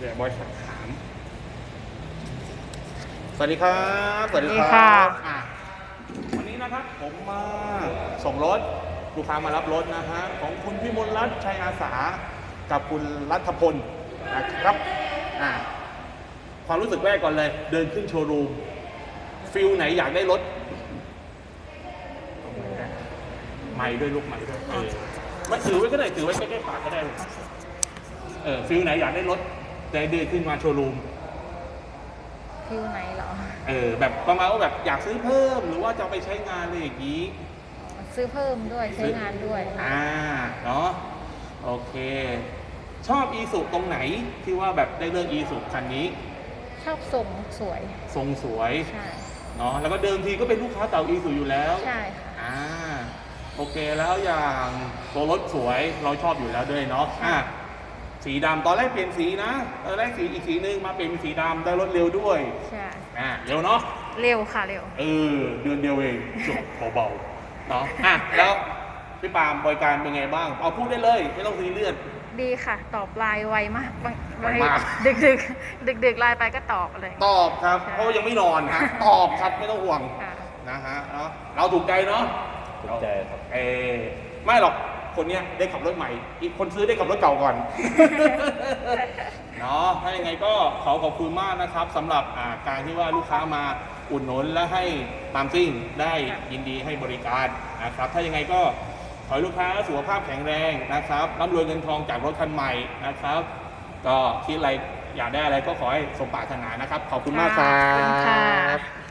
เดี๋ยวบอยสักถาม สวัสดีครับ สวัสดีคสวัสดีรัค่ะ บอะวันนี้นะครับผมมาส่งรถลูกค้ามารับรถนะฮะของคุณพิมลรัตน์ชัยอาสา กับคุณรัฐพลนะครับอะความรู้สึกแรกก่อนเลย เดินขึ้นโชว์รูมฟิลไหนอยากได้รถใหม่ด้วยลูกใหม่ด้วยเออไม่ถือไว้ก็ได้ถือไว้ใกล้ๆปากก็ได้ลูก เออฟิลไหนอยากได้รถ แต่เดินขึ้นมาโชว์รูมฟิวไหนเหรอ เออแบบประมาณว่าแบบอยากซื้อเพิ่มหรือว่าจะเอาไปใช้งานอะไรอย่างนี้ ซื้อเพิ่มด้วยใช้งานด้วย อ่าเนาะโอเค ชอบอีสุตรงไหนที่ว่าแบบได้เลือกอีสุคันนี้ ชอบทรงสวย ทรงสวยใช่เนาะแล้วก็เดิมทีก็เป็นลูกค้าเก่าอีสุอยู่แล้วใช่ค่ะอ่าโอเคแล้วอย่างตัวรถสวยเราชอบอยู่แล้วด้วยเนาะอ่า สีดำตอนแรกเปลี่ยนสีนะตอนแรกสีอีกสีหนึงมาเป็นสีดำได้รถเร็วด้วยใช่อ่าเร็วเนาะ เร็วค่ะเร็ว เออเดือนเดียวเองจบเบาๆเนาะอะแล้วพี่ปาล์มบริการเป็นไงบ้าง เอาพูดได้เลย ไม่ต้องซีเรียส ดีค่ะ ตอบไลน์ไวมากบางไวมาก ดึกดึกดึกดึกๆไลน์ไปก็ตอบอะไรตอบครับใช่เพราะว่ายังไม่นอนฮะตอบครับไม่ต้องห่วงค่ะ นะฮะเนาะเราถูกใจเนาะถูกใจครับ เออไม่หรอก คนเนี้ยได้ขับรถใหม่ อีกคนซื้อได้ขับรถเก่าก่อน เนาะถ้ายังไงก็ขอขอบคุณมากนะครับสำหรับอ่าการที่ว่าลูกค้ามาอุดหนุนและให้ตามซิ่งได้ยินดีให้บริการนะครับ ถ้ายังไงก็ขอให้ลูกค้าสุขภาพแข็งแรงนะครับร่ำรวยเงินทองจากรถคันใหม่นะครับ ก็คิดอะไรอยากได้อะไรก็ขอให้สมปรารถนานะครับ ขอบคุณมากครัขอบคุณค่ะ บ